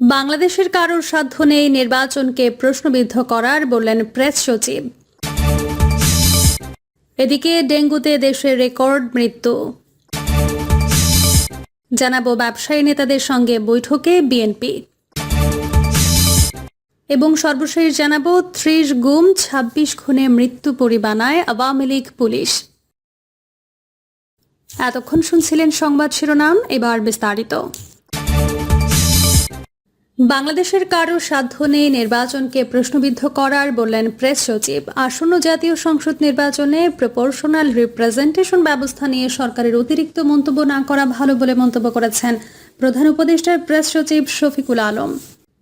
বাংলাদেশের কারোর সাধ্য নেই নির্বাচনকে প্রশ্নবিদ্ধ করার বললেন প্রেস সচিব। এদিকে ডেঙ্গুতে দেশের রেকর্ড মৃত্যু। জানাব ব্যবসায়ী নেতাদের সঙ্গে বৈঠকে বিএনপি। এবং সর্বশেষ জানাব ত্রিশ গুম ২৬ খুনে মৃত্যু পরিবানায় আওয়ামী লীগ পুলিশ। এতক্ষণ শুনছিলেন সংবাদ শিরোনাম, এবার বিস্তারিত। বাংলাদেশের কারও সাধ্য নেই নির্বাচনকে প্রশ্নবিদ্ধ করার বললেন প্রেস সচিব। আসন্ন জাতীয় সংসদ নির্বাচনে প্রপোর্শনাল রিপ্রেজেন্টেশন ব্যবস্থা নিয়ে সরকারের অতিরিক্ত মন্তব্য না করা ভালো বলে মন্তব্য করেছেন প্রধান উপদেষ্টার প্রেস সচিব শফিকুল আলম।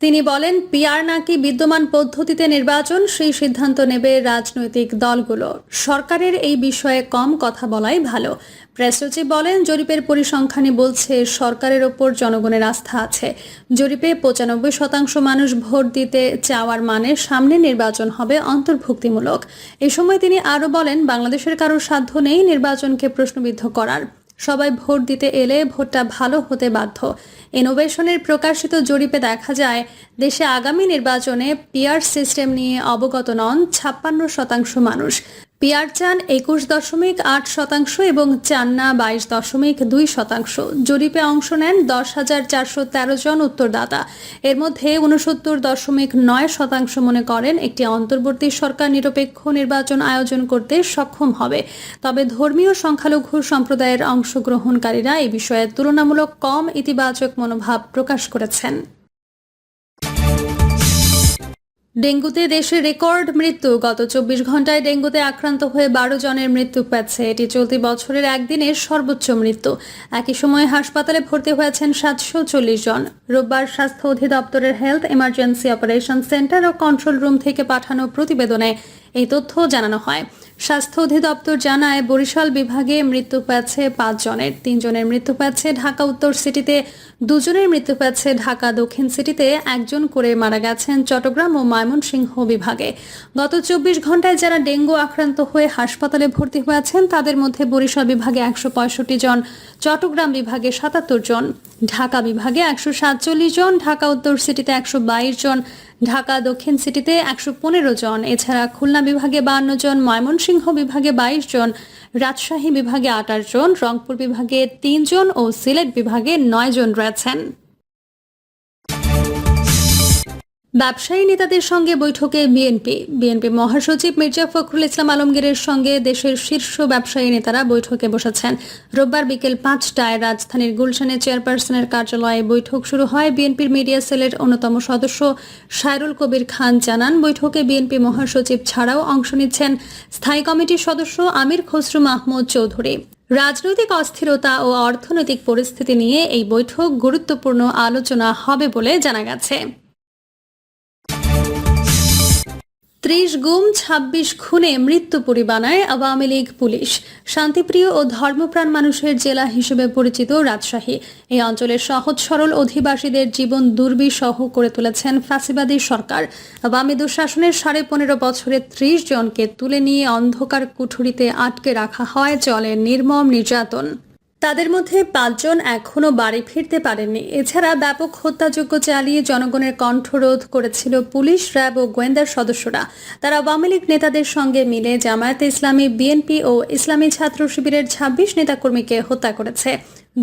তিনি বলেন, পিআর নাকি বিদ্যমান পদ্ধতিতে নির্বাচন, সেই সিদ্ধান্ত নেবে রাজনৈতিক দলগুলো। সরকারের এই বিষয়ে কম কথা বলাই ভালো। প্রেস সচিব বলেন, জরিপের পরিসংখ্যানই বলছে, সরকারের ওপর জনগণের আস্থা আছে। জরিপে পঁচানব্বই শতাংশ মানুষ ভোট দিতে চাওয়ার মানে সামনে নির্বাচন হবে অন্তর্ভুক্তিমূলক। এ সময় তিনি আরও বলেন, বাংলাদেশের কারও সাধ্য নেই নির্বাচনকে প্রশ্নবিদ্ধ করার। সবাই ভোট দিতে এলে ভোটটা ভালো হতে বাধ্য। ইনোভেশনের প্রকাশিত জরিপে দেখা যায়, দেশে আগামী নির্বাচনে পিয়ার সিস্টেম নিয়ে অবগত নন ছাপ্পান্ন শতাংশ মানুষ। পিআর চান একুশ দশমিক আট শতাংশ এবং চান না বাইশ দশমিক দুই শতাংশ। জরিপে অংশ নেন দশ হাজার চারশো তেরো জন উত্তরদাতা। এর মধ্যে উনসত্তর দশমিক নয় শতাংশ মনে করেন একটি অন্তর্বর্তী সরকার নিরপেক্ষ নির্বাচন আয়োজন করতে সক্ষম হবে। তবে ধর্মীয় সংখ্যালঘু সম্প্রদায়ের অংশগ্রহণকারীরা এ বিষয়ে তুলনামূলক কম ইতিবাচক মনোভাব প্রকাশ করেছেন। ডেঙ্গুতে দেশে রেকর্ড মৃত্যু। গত চব্বিশ ঘন্টায় ডেঙ্গুতে আক্রান্ত হয়ে বারো জনের মৃত্যু পেয়েছে এটি চলতি বছরের একদিনের সর্বোচ্চ মৃত্যু। একই সময়ে হাসপাতালে ভর্তি হয়েছেন সাতশো চল্লিশ জন। রোববার স্বাস্থ্য অধিদপ্তরের হেলথ এমার্জেন্সি অপারেশন সেন্টার ও কন্ট্রোল রুম থেকে পাঠানো প্রতিবেদনে এই তথ্য জানানো হয়। স্বাস্থ্য অধিদপ্তর জানায়, বরিশাল বিভাগে মৃত্যু পেয়েছে পাঁচ জনের। তিনজনের মৃত্যু পেয়েছে ঢাকা উত্তর সিটিতে, দুজনের মৃত্যু পেয়েছে ঢাকা দক্ষিণ সিটিতে। একজন করে মারা গেছেন চট্টগ্রাম ও ময়মনসিংহ বিভাগে। গত চব্বিশ ঘন্টায় যারা ডেঙ্গু আক্রান্ত হয়ে হাসপাতালে ভর্তি হয়েছেন, তাদের মধ্যে বরিশাল বিভাগে একশো পঁয়ষট্টি জন, চট্টগ্রাম বিভাগে সাতাত্তর জন, ঢাকা বিভাগে একশো সাতচল্লিশ জন, ঢাকা উত্তর সিটিতে একশো বাইশ জন ঢাকা দক্ষিণ সিটিতে একশো পনেরো জন, এছাড়া খুলনা বিভাগে বান্ন জন, ময়মনসিংহ বিভাগে বাইশ জন, রাজশাহী বিভাগে আঠাশ জন, রংপুর বিভাগে তিনজন ও সিলেট বিভাগে নয় জন রয়েছেন। ব্যবসায়ী নেতাদের সঙ্গে বৈঠকে বিএনপি। বিএনপি মহাসচিব মির্জা ফখরুল ইসলাম আলমগীরের সঙ্গে দেশের শীর্ষ ব্যবসায়ী নেতারা বৈঠকে বসেছেন। রোববার বিকেল পাঁচটায় রাজধানীর গুলশানের চেয়ারপারসনের কার্যালয়ে বৈঠক শুরু হয়। বিএনপির মিডিয়া সেলের অন্যতম সদস্য সাইরুল কবির খান জানান, বৈঠকে বিএনপি মহাসচিব ছাড়াও অংশ নিচ্ছেন স্থায়ী কমিটির সদস্য আমির খসরু মাহমুদ চৌধুরী। রাজনৈতিক অস্থিরতা ও অর্থনৈতিক পরিস্থিতি নিয়ে এই বৈঠক গুরুত্বপূর্ণ আলোচনা হবে বলে জানা গেছে। ত্রিশ গুম ২৬ খুনে মৃত্যু পরিবানায় আওয়ামী লীগ পুলিশ। শান্তিপ্রিয় ও ধর্মপ্রাণ মানুষের জেলা হিসেবে পরিচিত রাজশাহী। এই অঞ্চলের সহজ, সরল অধিবাসীদের জীবন দুর্বিষহ করে তুলেছেন ফ্যাসিবাদী সরকার। আওয়ামী দুঃশাসনের সাড়ে পনেরো বছরে ত্রিশ জনকে তুলে নিয়ে অন্ধকার কুঠুরিতে আটকে রাখা হয় চলে নির্মম নির্যাতন। তাদের মধ্যে পাঁচজন এখনও বাড়ি ফিরতে পারেননি। এছাড়া ব্যাপক হত্যাযজ্ঞ চালিয়ে জনগণের কণ্ঠরোধ করেছিল পুলিশ, র্যাব ও গোয়েন্দার সদস্যরা। তারা আওয়ামী লীগ নেতাদের সঙ্গে মিলে জামায়াতে ইসলামী, বিএনপি ও ইসলামী ছাত্র শিবিরের ছাব্বিশ নেতাকর্মীকে হত্যা করেছে।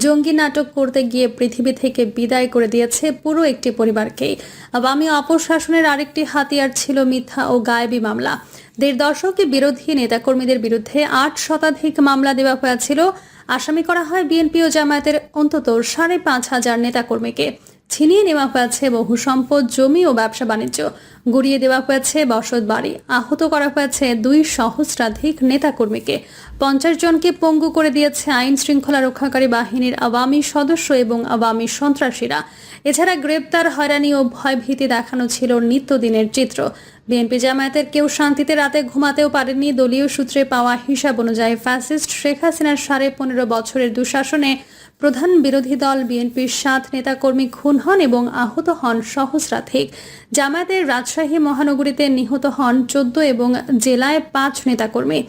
জঙ্গি নাটক করতে গিয়ে পৃথিবী থেকে বিদায় করে দিয়েছে পুরো একটি পরিবারকেই। আওয়ামী অপশাসনের আরেকটি হাতিয়ার ছিল মিথ্যা ও গায়েবী মামলা। দেড় দশকে বিরোধী নেতাকর্মীদের বিরুদ্ধে আট শতাধিক মামলা দেওয়া হয়েছিল। আসামি করা হয় বিএনপি ও জামায়াতের অন্তত সাড়ে পাঁচ হাজার নেতাকর্মীকে। ছিনিয়ে নেওয়া হয়েছে বহু সম্পদ, জমি ও ব্যবসা বাণিজ্য। গুড়িয়ে দেওয়া হয়েছে বসত বাড়ি। আহত করা হয়েছে দুই সহস্রাধিক নেতাকর্মীকে। পঞ্চাশ জনকে পঙ্গু করে দিয়েছে আইন শৃঙ্খলা রক্ষাকারী বাহিনীর আওয়ামী সদস্য এবং আওয়ামী সন্ত্রাসীরা। এছাড়া গ্রেপ্তার, হয়রানি ও ভয়ভীতি দেখানো ছিল নিত্যদিনের চিত্র। বিএনপি জামায়াতের কেউ শান্তিতে রাতে ঘুমাতেও পারেননি। দলীয় সূত্রে পাওয়া হিসাব অনুযায়ী ফ্যাসিস্ট শেখ হাসিনার সাড়ে পনেরো বছরের দুঃশাসনে প্রধান বিরোধী দল বিএনপির সাত নেতাকর্মী খুন হন এবং আহত হন সহস্রাধিক। জামায়াতের রাজশাহী মহানগরীতে নিহত হন চোদ্দ এবং জেলায় পাঁচ নেতাকর্মী।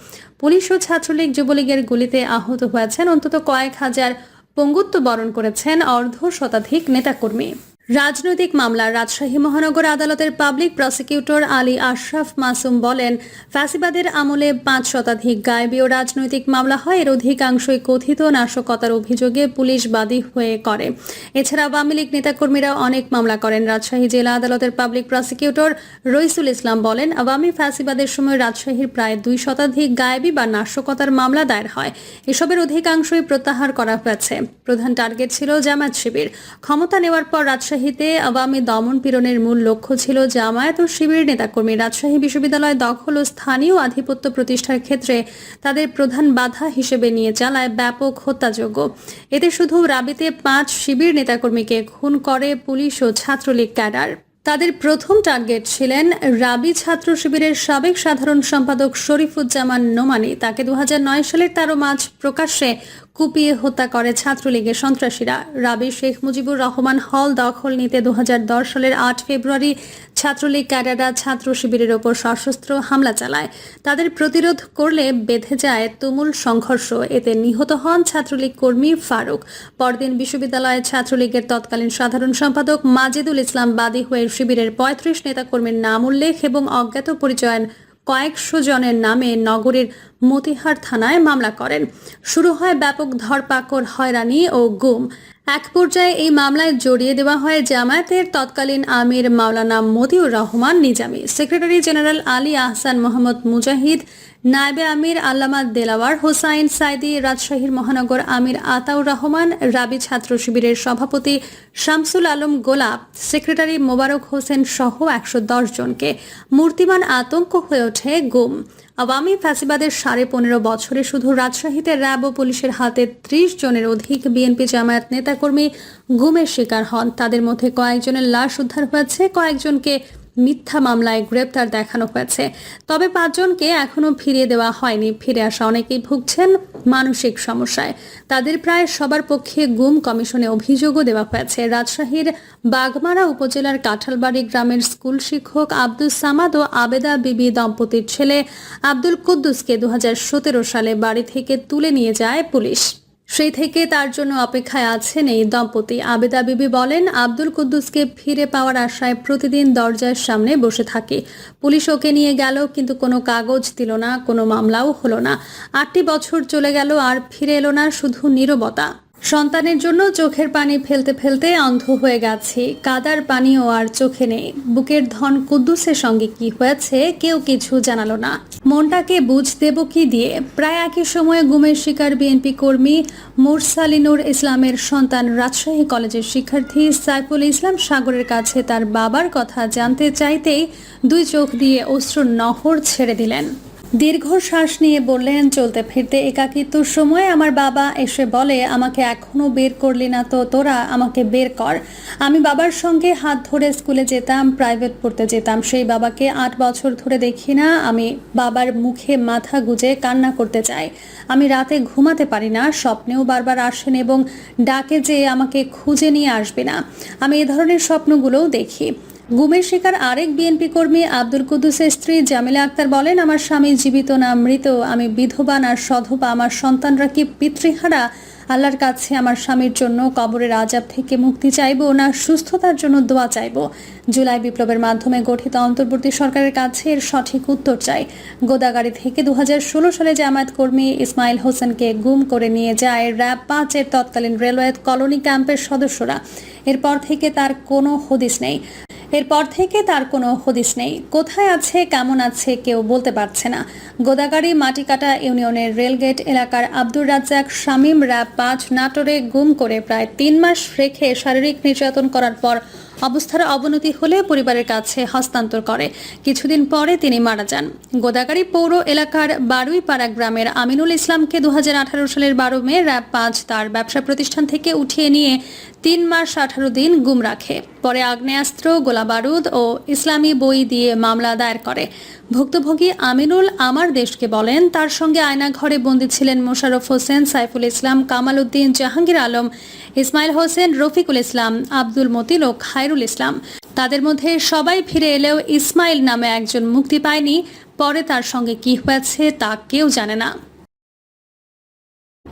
পুলিশ ও ছাত্রলীগ যুবলীগের গুলিতে আহত হয়েছেন। অন্তত কয়েক হাজার পঙ্গুত্ব বরণ করেছেন অর্ধ শতাধিক নেতাকর্মী। রাজনৈতিক মামলা রাজশাহী মহানগর আদালতের পাবলিক প্রসিকিউটর আলী আশরাফ মাসুম বলেন, ফ্যাসিবাদের আমলে পাঁচ শতাধিক গায়েবী ও রাজনৈতিক মামলা হয়, এর অধিকাংশই কথিত নাশকতার অভিযোগে পুলিশ বাদী হয়ে করে। এছাড়া আওয়ামী লীগ নেতাকর্মীরা অনেক মামলা করেন। রাজশাহী জেলা আদালতের পাবলিক প্রসিকিউটর রইসুল ইসলাম বলেন, আওয়ামী ফ্যাসিবাদের সময় রাজশাহীর প্রায় দুই শতাধিক গায়েবী বা নাশকতার মামলা দায়ের হয়। এসবের অধিকাংশই প্রত্যাহার করা হয়েছে। প্রধান টার্গেট ছিল জামায়াত শিবির। ক্ষমতা নেওয়ার পর রাজশাহীতে আওয়ামী দমন পীড়নের মূল লক্ষ্য ছিল জামায়াত ও শিবির নেতাকর্মী। রাজশাহী বিশ্ববিদ্যালয় দখল ও স্থানীয় আধিপত্য প্রতিষ্ঠার ক্ষেত্রে তাদের প্রধান বাধা হিসেবে নিয়ে চালায় ব্যাপক হত্যাযোগ্য এতে শুধু রাবিতে পাঁচ শিবির নেতাকর্মীকে খুন করে পুলিশ ও ছাত্রলীগ ক্যাডার। তাদের প্রথম টার্গেট ছিলেন রাবি ছাত্র শিবিরের সাবেক সাধারণ সম্পাদক শরীফুজ্জামান নোমানি। তাকে দু সালের তেরো মার্চ প্রকাশ্যে কুপিয়ে হত্যা করে ছাত্রলীগের সন্ত্রাসীরা। রাবি শেখ মুজিবুর রহমান হল দখল নিতে দুহাজার দশ সালের আট ফেব্রুয়ারি ছাত্রলীগ ক্যাডাররা ছাত্র শিবিরের ওপর সশস্ত্র হামলা চালায়। তাদের প্রতিরোধ করলে বেঁধে যায় তুমুল সংঘর্ষ। এতে নিহত হন ছাত্রলীগ কর্মী ফারুক। পরদিন বিশ্ববিদ্যালয়ে ছাত্রলীগের তৎকালীন সাধারণ সম্পাদক মাজেদুল ইসলাম বাদী হয়ে শিবিরের পঁয়ত্রিশ নেতাকর্মীর নাম উল্লেখ এবং অজ্ঞাত পরিচয়ের কয়েকশো জনের নামে নগরের মতিহার থানায় মামলা করেন। শুরু হয় ব্যাপক ধরপাকড়, হয়রানি ও গুম। এক পর্যায়ে এই মামলায় জড়িয়ে দেওয়া হয় জামায়াতের তৎকালীন আমির মাওলানা মতিউর রহমান নিজামি। সেক্রেটারি জেনারেল আলী আহসান মোহাম্মদ মুজাহিদ নায়েবে আমির আল্লামা দেলাওয়ার হোসাইন সাইদি রাজশাহীর মহানগর আমির আতাউর রহমান, রাবি ছাত্র শিবিরের সভাপতি শামসুল আলম গোলাপ, সেক্রেটারি মোবারক হোসেন সহ একশো দশ জনকে মূর্তিমান আতঙ্ক হয়ে ওঠে গুম। আওয়ামী ফ্যাসিবাদের সাড়ে পনেরো বছরে শুধু রাজশাহীতে র্যাব ও পুলিশের হাতে ত্রিশ জনের অধিক বিএনপি জামায়াত নেতাকর্মী গুমের শিকার হন। তাদের মধ্যে কয়েকজনের লাশ উদ্ধার হয়েছে, কয়েকজনকে মিথ্যা মামলায় গ্রেপ্তার দেখানো হয়েছে। তবে পাঁচজনকে এখনও ফিরিয়ে দেওয়া হয়নি। ফিরে আসা অনেকেই ভুগছেন মানসিক সমস্যায়। তাদের প্রায় সবার পক্ষে গুম কমিশনে অভিযোগও দেওয়া হয়েছে। রাজশাহীর বাগমারা উপজেলার কাঁঠালবাড়ি গ্রামের স্কুল শিক্ষক আব্দুল সামাদ ও আবেদা বিবি দম্পতির ছেলে আব্দুল কুদ্দুসকে দু হাজার সতেরো সালে বাড়ি থেকে তুলে নিয়ে যায় পুলিশ। সেই থেকে তার জন্য অপেক্ষায় আছেন এই দম্পতি। আবেদা বিবি বলেন, আব্দুল কুদ্দুসকে ফিরে পাওয়ার আশায় প্রতিদিন দরজার সামনে বসে থাকে। পুলিশ ওকে নিয়ে গেল, কিন্তু কোনো কাগজ দিল না, কোনো মামলাও হলো না। আটটি বছর চলে গেল আর ফিরে এলো না, শুধু নীরবতা। সন্তানের জন্য চোখের পানি ফেলতে ফেলতে অন্ধ হয়ে গেছি। কাদার পানিও আর চোখে নেই। বুকের ধন কুদ্দুসের সঙ্গে কি হয়েছে কেউ কিছু জানালো না। মনটাকে বুঝ দেব কি দিয়ে? প্রায় একই সময়ে গুমের শিকার বিএনপি কর্মী মুরসালিনুর ইসলামের সন্তান রাজশাহী কলেজের শিক্ষার্থী সাইফুল ইসলাম সাগরের কাছে তার বাবার কথা জানতে চাইতেই দুই চোখ দিয়ে অশ্রুর নহর ছেড়ে দিলেন। দীর্ঘ শ্বাস নিয়ে বললেন, চলতে ফিরতে একাকিত্বর সময় আমার বাবা এসে বলে, আমাকে এখনও বের করলি না তো, তোরা আমাকে বের কর। আমি বাবার সঙ্গে হাত ধরে স্কুলে যেতাম, প্রাইভেট পড়তে যেতাম। সেই বাবাকে আট বছর ধরে দেখি না, আমি বাবার মুখে মাথা গুজে কান্না করতে চাই। আমি রাতে ঘুমাতে পারি না, স্বপ্নেও বারবার আসেন এবং ডাকে যে আমাকে খুঁজে নিয়ে আসবে না। আমি এ ধরনের স্বপ্নগুলোও দেখি। গুমের শিকার আরেক বিএনপি কর্মী আব্দুল কুদ্দুসের স্ত্রী জামিলা আক্তার বলেন, আমার স্বামী জীবিত না, মৃত, আমি বিধবা না, সধবা, আমার সন্তানরা কি পিতৃহারা? আল্লাহর কাছে আমার স্বামীর জন্য কবরের আজাব থেকে মুক্তি চাইব না সুস্থতার জন্য দোয়া চাইব? জুলাই বিপ্লবের মাধ্যমে গঠিত অন্তর্বর্তী সরকারের কাছে এর সঠিক উত্তর চাই। গোদাগাড়ি থেকে দু হাজার ষোলো সালে জামায়াত কর্মী ইসমাইল হোসেনকে গুম করে নিয়ে যায় র্যাব পাঁচের তৎকালীন রেলওয়ে কলোনি ক্যাম্পের সদস্যরা। এরপর থেকে তার কোনো হদিস নেই। এরপর থেকে তার কোনো হদিস নেই। কোথায় আছে, কেমন আছে, কেউ বলতে পারছে না। গোদাগাড়ি মাটিকাটা ইউনিয়নের রেলগেট এলাকার আব্দুর রাজ্জাক শামীম র্যাব পাঁচ নাটোরে গুম করে প্রায় তিন মাস রেখে শারীরিক নির্যাতন করার পর অবস্থার অবনতি হলে পরিবারের কাছে হস্তান্তর করে। কিছুদিন পরে তিনি মারা যান। গোদাগাড়ি পৌর এলাকার বারুইপাড়া গ্রামের আমিনুল ইসলামকে দু হাজার আঠারো সালের বারো মে র্যাব পাঁচ তার ব্যবসা প্রতিষ্ঠান থেকে উঠিয়ে নিয়ে তিন মাস আঠারো দিন গুম রাখে। পরে আগ্নেয়াস্ত্র, গোলাবারুদ ও ইসলামী বই দিয়ে মামলা দায়ের করে। ভুক্তভোগী আমিনুল আমার দেশকে বলেন, তার সঙ্গে আয়না ঘরে বন্দী ছিলেন মোশাররফ হোসেন, সাইফুল ইসলাম কামাল উদ্দিন জাহাঙ্গীর আলম, ইসমাইল হোসেন, রফিকুল ইসলাম, আব্দুল মতিন ও খায়রুল ইসলাম। তাদের মধ্যে সবাই ফিরে এলেও ইসমাইল নামে একজন মুক্তি পায়নি। পরে তার সঙ্গে কি হয়েছে তা কেউ জানে না।